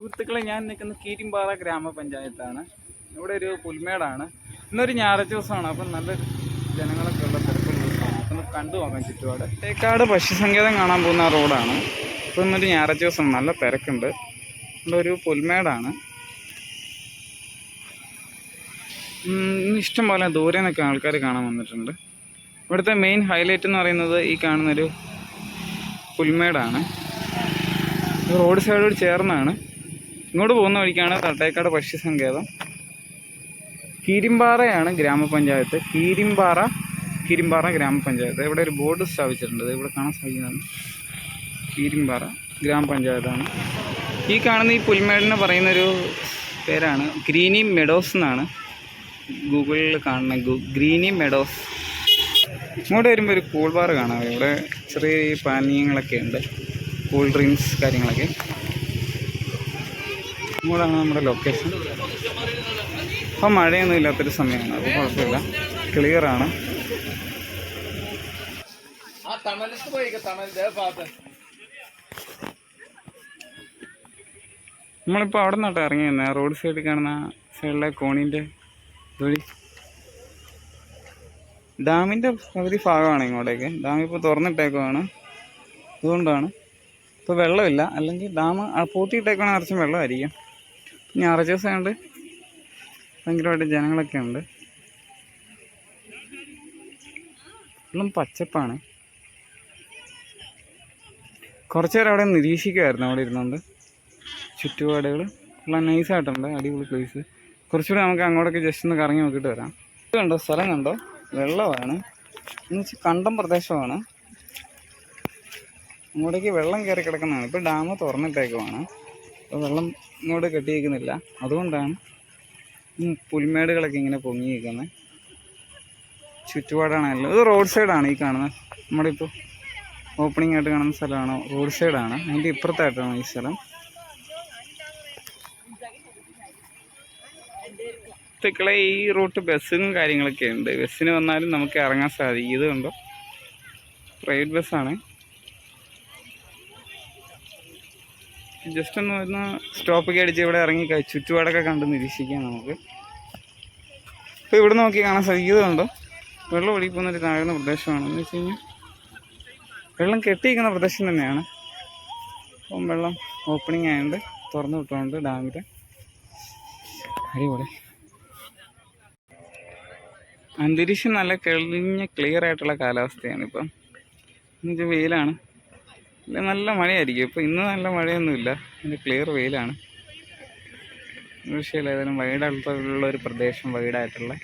സുഹൃത്തുക്കളെ ഞാൻ നിൽക്കുന്ന കീരിമ്പാറ ഗ്രാമപഞ്ചായത്താണ്. ഇവിടെ ഒരു പുൽമേടാണ്. ഇന്നൊരു ഞായറാഴ്ച ദിവസമാണ്. അപ്പം നല്ല ജനങ്ങളൊക്കെ ഉള്ള തിരക്കുള്ള ദിവസമാണ്. അപ്പം കണ്ടു നോക്കാം ചുറ്റുപാട്. തേക്കാട് പശുസങ്കേതം കാണാൻ പോകുന്ന റോഡാണ്. അപ്പം ഇന്നൊരു ഞായറാഴ്ച ദിവസം നല്ല തിരക്കുണ്ട്. ഇവിടെ ഒരു പുൽമേടാണ്. ഇന്ന് ഇഷ്ടം പോലെ ദൂരെ നിന്നൊക്കെ ആൾക്കാർ കാണാൻ വന്നിട്ടുണ്ട്. ഇവിടുത്തെ മെയിൻ ഹൈലൈറ്റ് എന്ന് പറയുന്നത് ഈ കാണുന്നൊരു പുൽമേടാണ്. റോഡ് സൈഡോട് ചേർന്നാണ്. ഇങ്ങോട്ട് പോകുന്ന വഴിക്കാണ് തട്ടേക്കാട് പക്ഷി സങ്കേതം കീരിമ്പാറയാണ് ഗ്രാമപഞ്ചായത്ത്. കീരിമ്പാറ കീരിമ്പാറ ഗ്രാമപഞ്ചായത്ത്. ഇവിടെ ഒരു ബോർഡ് സ്ഥാപിച്ചിട്ടുണ്ട്. ഇവിടെ കാണാൻ സാധിക്കുന്നതാണ്. കീരിമ്പാറ ഗ്രാമപഞ്ചായത്താണ്. ഈ കാണുന്ന ഈ പുൽമേടിന് പറയുന്നൊരു പേരാണ്. ഗ്രീനി മെഡോസ് എന്നാണ് ഗൂഗിളിൽ കാണുന്ന ഗ്രീനി മെഡോസ്. ഇങ്ങോട്ട് വരുമ്പോൾ ഒരു കൂൾ ബാർ കാണാം. ഇവിടെ ചെറിയ പാനീയങ്ങളൊക്കെ ഉണ്ട്. കൂൾ ഡ്രിങ്ക്സ് കാര്യങ്ങളൊക്കെ. ഇങ്ങോട്ടാണ് നമ്മുടെ ലൊക്കേഷൻ ഇപ്പം മഴയൊന്നും ഇല്ലാത്തൊരു സമയമാണ്. അത് കുഴപ്പമില്ല. ക്ലിയറാണ് നമ്മളിപ്പോൾ അവിടെ നിന്നോട്ട് ഇറങ്ങി തന്നെ റോഡ് സൈഡിൽ കാണുന്ന സൈഡിലെ കോണിന്റെ ഇതുവഴി ഡാമിന്റെ പകുതി ഭാഗമാണ് ഇങ്ങോട്ടേക്ക്. ഡാം ഇപ്പോൾ തുറന്നിട്ടേക്കുവാണ്. അതുകൊണ്ടാണ്. ഇപ്പോൾ വെള്ളമില്ല. അല്ലെങ്കിൽ ഡാം പൂട്ടിയിട്ടേക്കുവാണെങ്കിൽ നിറച്ചും വെള്ളമായിരിക്കും. ഞായറാഴ്ച ദിവസം കൊണ്ട് ഭയങ്കരമായിട്ട് ജനങ്ങളൊക്കെ ഉണ്ട്. എല്ലാം പച്ചപ്പാണ്. കുറച്ച് നേരം അവിടെ നിരീക്ഷിക്കുമായിരുന്നു അവിടെ ഇരുന്നുകൊണ്ട് ചുറ്റുപാടുകൾ എല്ലാം നൈസായിട്ടുണ്ട് അടിപൊളി പ്ലേസ് കുറച്ചുകൂടി നമുക്ക് അങ്ങോട്ടൊക്കെ ജസ്റ്റ് ഒന്ന് കറങ്ങി നോക്കിയിട്ട് വരാം. ഇത് കണ്ടോ? സ്ഥലം കണ്ടോ? വെള്ളമാണ്. എന്ന് വെച്ചാൽ കണ്ടം പ്രദേശമാണ്. അങ്ങോട്ടേക്ക് വെള്ളം കയറി കിടക്കുന്നതാണ്. ഇപ്പോൾ ഡാം തുറന്നിട്ടേക്കുവാണ്. വെള്ളം ഇങ്ങോട്ട് കെട്ടിയിരിക്കുന്നില്ല അതുകൊണ്ടാണ് പുൽമേടുകളൊക്കെ ഇങ്ങനെ പൊങ്ങിയിരിക്കുന്നത് ചുറ്റുപാടാണല്ലോ ചുറ്റുപാടാണ് ഇത് റോഡ് സൈഡാണ് ഈ കാണുന്നത്. നമ്മുടെ ഇപ്പോൾ ഓപ്പണിംഗ് ആയിട്ട് കാണുന്ന സ്ഥലമാണ്? റോഡ് സൈഡാണ് അതിന്റെ ഇപ്പുറത്തായിട്ടാണ് ഈ സ്ഥലം. സുഹൃത്തുക്കളെ ഈ റൂട്ട് ബസ്സും കാര്യങ്ങളൊക്കെ ഉണ്ട്. ബസ്സിന് വന്നാലും നമുക്ക് ഇറങ്ങാൻ സാധിക്കും. ഇത് കണ്ടോ പ്രൈവറ്റ് ബസ്സാണ് ജസ്റ്റ് ഒന്ന് ഒന്ന് സ്റ്റോപ്പൊക്കെ അടിച്ച് ഇവിടെ ഇറങ്ങി ചുറ്റുപാടൊക്കെ കണ്ട് നിരീക്ഷിക്കാം നമുക്ക്. ഇപ്പോൾ ഇവിടെ നോക്കി കാണാൻ സാധിക്കും ഇത് കണ്ടോ? വെള്ളം ഒഴുകി പോകുന്നൊരു താഴ്ന്ന പ്രദേശമാണ് എന്ന് വെച്ച് കഴിഞ്ഞാൽ വെള്ളം കെട്ടിയിരിക്കുന്ന പ്രദേശം തന്നെയാണ്. അപ്പം വെള്ളം ഓപ്പണിംഗ് ആയതുകൊണ്ട് തുറന്നു വിട്ടുകൊണ്ട് ഡാമിന്റെ അടിപൊളി. അന്തരീക്ഷം നല്ല തെളിഞ്ഞ ക്ലിയർ ആയിട്ടുള്ള കാലാവസ്ഥയാണ് ഇപ്പം. എന്നുവെച്ചാൽ വെയിലാണ്. നല്ല മഴയായിരിക്കും. ഇപ്പം ഇന്ന് നല്ല മഴയൊന്നുമില്ല. അതിന്റെ ക്ലിയർ വെയിലാണ്. വിഷയമില്ല. ഏതായാലും വൈഡായിട്ടുള്ള ഒരു പ്രദേശം വൈഡായിട്ടുള്ള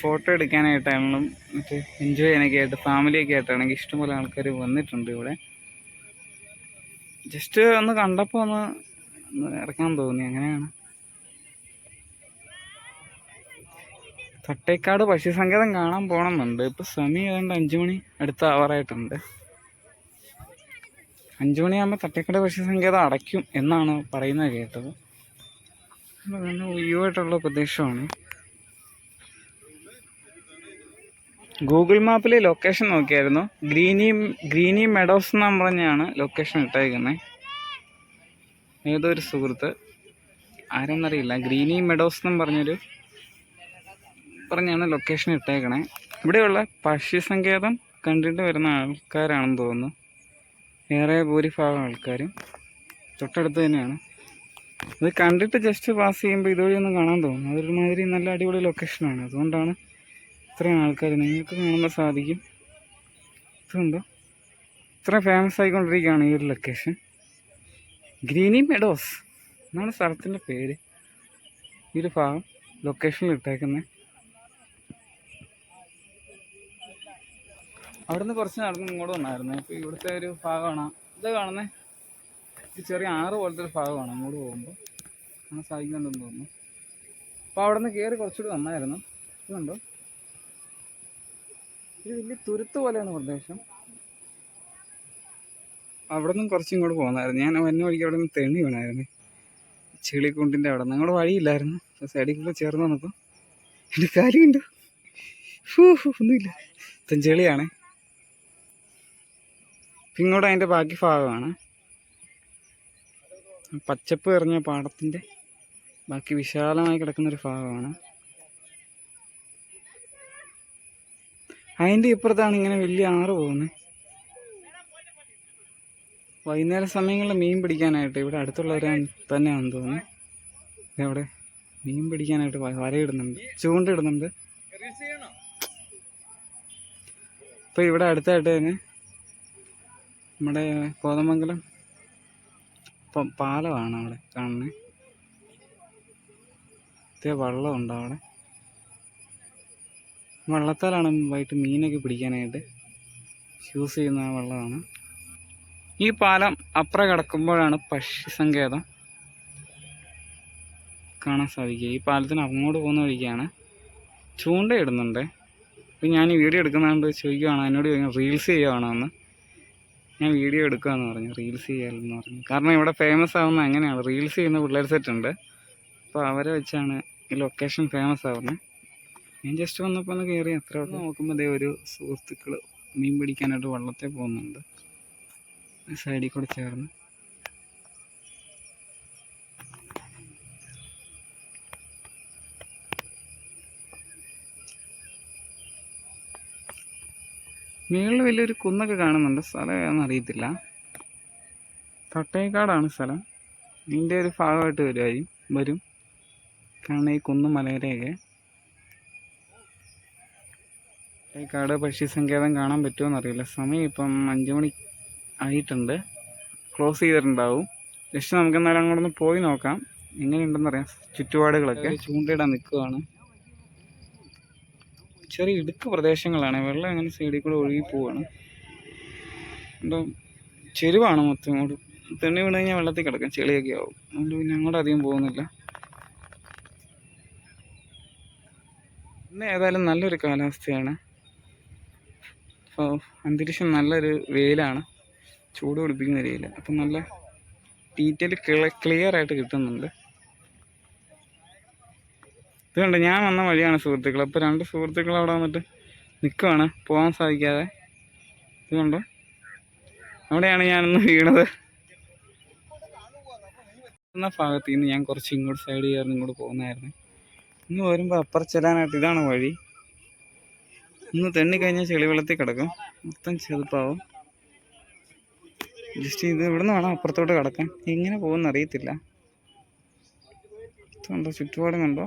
ഫോട്ടോ എടുക്കാനായിട്ടാണെങ്കിലും മറ്റേ എൻജോയ് ചെയ്യാനൊക്കെ ആയിട്ട് ഫാമിലിയൊക്കെ ആയിട്ടാണെങ്കിൽ ഇഷ്ടംപോലെ ആൾക്കാർ വന്നിട്ടുണ്ട് ഇവിടെ. ജസ്റ്റ് ഒന്ന് കണ്ടപ്പോൾ ഒന്ന് ഇറക്കാൻ തോന്നി. അങ്ങനെയാണ്. തട്ടേക്കാട് പശുസങ്കേതം കാണാൻ പോകണമെന്നുണ്ട്. ഇപ്പോൾ സമയം ഏതാണ്ട് അഞ്ചു മണി അടുത്ത ആവാറായിട്ടുണ്ട് അഞ്ചു മണിയാകുമ്പോൾ തട്ടേക്കാട് പശുസങ്കേതം അടയ്ക്കും എന്നാണ് പറയുന്നത് കേട്ടത്. നല്ല ഒഴിവായിട്ടുള്ള പ്രദേശമാണ് ഗൂഗിൾ മാപ്പിൽ ലൊക്കേഷൻ നോക്കിയായിരുന്നു. ഗ്രീനി ഗ്രീനി മെഡോസ് എന്ന് പറഞ്ഞാണ് ലൊക്കേഷൻ ഇട്ടേക്കുന്നത് ഏതൊരു സുഹൃത്ത്? ആരെന്നറിയില്ല. ഗ്രീനി മെഡോസ് എന്നും പറഞ്ഞൊരു പറഞ്ഞാണ് ലൊക്കേഷൻ ഇട്ടേക്കണേ ഇവിടെയുള്ള പക്ഷി സങ്കേതം കണ്ടിട്ട് വരുന്ന ആൾക്കാരാണെന്ന് തോന്നുന്നു. ഏറെ ഭൂരിഭാഗം ആൾക്കാരും തൊട്ടടുത്ത് തന്നെയാണ്. ഇത് കണ്ടിട്ട് ജസ്റ്റ് പാസ് ചെയ്യുമ്പോൾ ഇതുവഴി ഒന്ന് കാണാൻ തോന്നും അതൊരുമാതിരി നല്ല അടിപൊളി ലൊക്കേഷനാണ് അതുകൊണ്ടാണ് ഇത്രയും ആൾക്കാർ നിങ്ങൾക്ക് കാണുമ്പോൾ സാധിക്കും. ഇതുണ്ടോ? ഇത്ര ഫേമസ് ആയിക്കൊണ്ടിരിക്കുകയാണ് ഈ ഒരു ലൊക്കേഷൻ ഗ്രീനി മെഡോസ് എന്നാണ് സ്ഥലത്തിന്റെ പേര്. ഈ ഒരു ഭാഗം ലൊക്കേഷനിൽ ഇട്ടേക്കുന്നത് അവിടുന്ന് കുറച്ച് നടന്ന് ഇങ്ങോട്ട് വന്നായിരുന്നു. ഇപ്പോൾ ഇവിടുത്തെ ഒരു ഭാഗമാണ്. ഇത് കാണുന്നേ? ചെറിയ ആറ് പോലത്തെ ഒരു ഭാഗമാണ് അങ്ങോട്ട് പോകുമ്പോൾ അങ്ങനെ സാധിക്കുന്നുണ്ടെന്ന് തോന്നുന്നു. അപ്പോൾ അവിടെ നിന്ന് കയറി കുറച്ചുകൂടി വന്നായിരുന്നു. ഇതുണ്ടോ? ഇത് വലിയ തുരുത്ത് പോലെയാണ് പ്രദേശം. അവിടെ നിന്നും കുറച്ച് ഇങ്ങോട്ട് പോകുന്നായിരുന്നു. ഞാൻ വന്ന വഴിക്ക് അവിടെ നിന്ന് തെണ്ണി വീണായിരുന്നു. ചെളിക്കുണ്ടിന്റെ അവിടെ നിന്ന്. വഴിയില്ലായിരുന്നു. സൈഡിൽ കൂടെ ചേർന്ന് വന്നപ്പോൾ എന്റെ കാര്യമുണ്ടോ ഹൂ, ഒന്നുമില്ല. ചെളിയാണ്. ഇങ്ങോട്ട് അതിന്റെ ബാക്കി ഭാഗമാണ്. പച്ചപ്പ് എറിഞ്ഞ പാടത്തിന്റെ ബാക്കി വിശാലമായി കിടക്കുന്നൊരു ഭാഗമാണ്. അതിന്റെ ഇപ്പുറത്താണ് ഇങ്ങനെ വലിയ ആറ് പോകുന്നത്. വൈകുന്നേര സമയങ്ങളിൽ മീൻ പിടിക്കാനായിട്ട് ഇവിടെ അടുത്തുള്ളവരെ തന്നെയാണെന്ന് തോന്നുന്നു. അവിടെ മീൻ പിടിക്കാനായിട്ട് വരയിടുന്നുണ്ട്. ചൂണ്ടിടുന്നുണ്ട് അപ്പോൾ ഇവിടെ അടുത്തായിട്ട് തന്നെ നമ്മുടെ കോതമംഗലം. ഇപ്പം പാലമാണ് അവിടെ കാണുന്നത് ഇതേ വള്ളമുണ്ട് അവിടെ. വള്ളത്താലാണ് വൈകിട്ട് മീനൊക്കെ പിടിക്കാനായിട്ട് യൂസ് ചെയ്യുന്ന ആ വള്ളമാണ്. ഈ പാലം അപ്പുറം കിടക്കുമ്പോഴാണ് പക്ഷി സങ്കേതം കാണാൻ സാധിക്കുക. ഈ പാലത്തിന് അങ്ങോട്ട് പോകുന്ന വഴിക്കാണ് ചൂണ്ടയിടുന്നുണ്ട് അപ്പോൾ ഞാൻ ഈ വീഡിയോ എടുക്കുന്നതുകൊണ്ട് ചോദിക്കുവാണ് എന്നോട് റീൽസ് ചെയ്യുവാണോ? എന്ന്. ഞാൻ വീഡിയോ എടുക്കുകയെന്ന് പറഞ്ഞു റീൽസ് ചെയ്യാമെന്ന് പറഞ്ഞു. കാരണം ഇവിടെ ഫേമസ് ആവുന്ന അങ്ങനെയാണ്. റീൽസ് ചെയ്യുന്ന പിള്ളേർ സെറ്റ് ഉണ്ട്. അപ്പോൾ അവരെ വെച്ചാണ് ഈ ലൊക്കേഷൻ ഫേമസ് ആവുന്നത് ഞാൻ ജസ്റ്റ് വന്നപ്പോൾ ഒന്ന് കയറി അത്ര ഉള്ളൂ. നോക്കുമ്പോൾ ദേ ഒരു സുഹൃത്തുക്കൾ മീൻ പിടിക്കാനായിട്ട് വള്ളത്തിൽ പോകുന്നുണ്ട്. സൈഡിൽ കൂടെ ചേർന്ന്. മുകളിൽ വലിയൊരു കുന്നൊക്കെ കാണുന്നുണ്ട്. സ്ഥലം ഏതാണെന്ന് അറിയത്തില്ല. തട്ടേക്കാടാണ് സ്ഥലം. ഇതിന്റെ ഒരു ഭാഗമായിട്ട് വരുമായിരിക്കും വരും. കാരണം ഈ കുന്നും മലകരയൊക്കെ തട്ടേക്കാട് പക്ഷി സങ്കേതം കാണാൻ പറ്റുമോ എന്നറിയില്ല സമയം ഇപ്പം അഞ്ച് മണി ആയിട്ടുണ്ട്. ക്ലോസ് ചെയ്തിട്ടുണ്ടാവും. ജസ്റ്റ് നമുക്ക് എന്നാലും അങ്ങോട്ടൊന്ന് പോയി നോക്കാം. എങ്ങനെയുണ്ടെന്നറിയാം ചുറ്റുപാടുകളൊക്കെ. ചൂണ്ടയിടാൻ നിൽക്കുവാണ്. ചെറിയ ഇടുക്ക് പ്രദേശങ്ങളാണ്. വെള്ളം അങ്ങനെ സൈഡിൽ കൂടെ ഒഴുകി പോവാണ്. എന്തോ ചെരുവാണ് മൊത്തം ഇങ്ങോട്ട്. തെണ്ണി വീണ് കഴിഞ്ഞാൽ വെള്ളത്തിൽ കിടക്കും. ചെളിയൊക്കെ ആവും. അതുകൊണ്ട് പിന്നെ അങ്ങോട്ട് അധികം പോകുന്നില്ല. ഇന്ന് ഏതായാലും നല്ലൊരു കാലാവസ്ഥയാണ്. അപ്പോൾ അന്തരീക്ഷം നല്ലൊരു വെയിലാണ്. ചൂട് പിടിപ്പിക്കുന്ന രീതിയിൽ. അപ്പം നല്ല ഡീറ്റെയിൽ ക്ലിയർ ആയിട്ട് കിട്ടുന്നുണ്ട്. ഇത് കണ്ടോ ഞാൻ വന്ന വഴിയാണ് സുഹൃത്തുക്കൾ. അപ്പോൾ രണ്ട് സുഹൃത്തുക്കൾ അവിടെ വന്നിട്ട് നിൽക്കുവാണ് പോകാൻ സാധിക്കാതെ. ഇത് കണ്ടോ അവിടെയാണ് ഞാനിന്ന് വീണത്. എന്ന ഭാഗത്ത് നിന്ന് ഞാൻ കുറച്ച് ഇങ്ങോട്ട് സൈഡ് ചെയ്യാറുണ്ട് ഇങ്ങോട്ട് പോകുന്നതായിരുന്നു. ഇന്ന് വരുമ്പോൾ അപ്പുറം ചെല്ലാനായിട്ട് ഇതാണ് വഴി. ഇന്ന് തെണ്ണി കഴിഞ്ഞാൽ ചെളിവെള്ളത്തിൽ കിടക്കും. മൊത്തം ചെറുപ്പാവും. ജസ്റ്റ് ഇത് ഇവിടുന്ന് വേണം അപ്പുറത്തോട്ട് കിടക്കാൻ. എങ്ങനെ പോകുമെന്ന് അറിയത്തില്ല കണ്ടോ ചുറ്റുപാടും കണ്ടോ?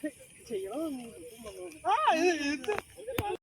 ഇത്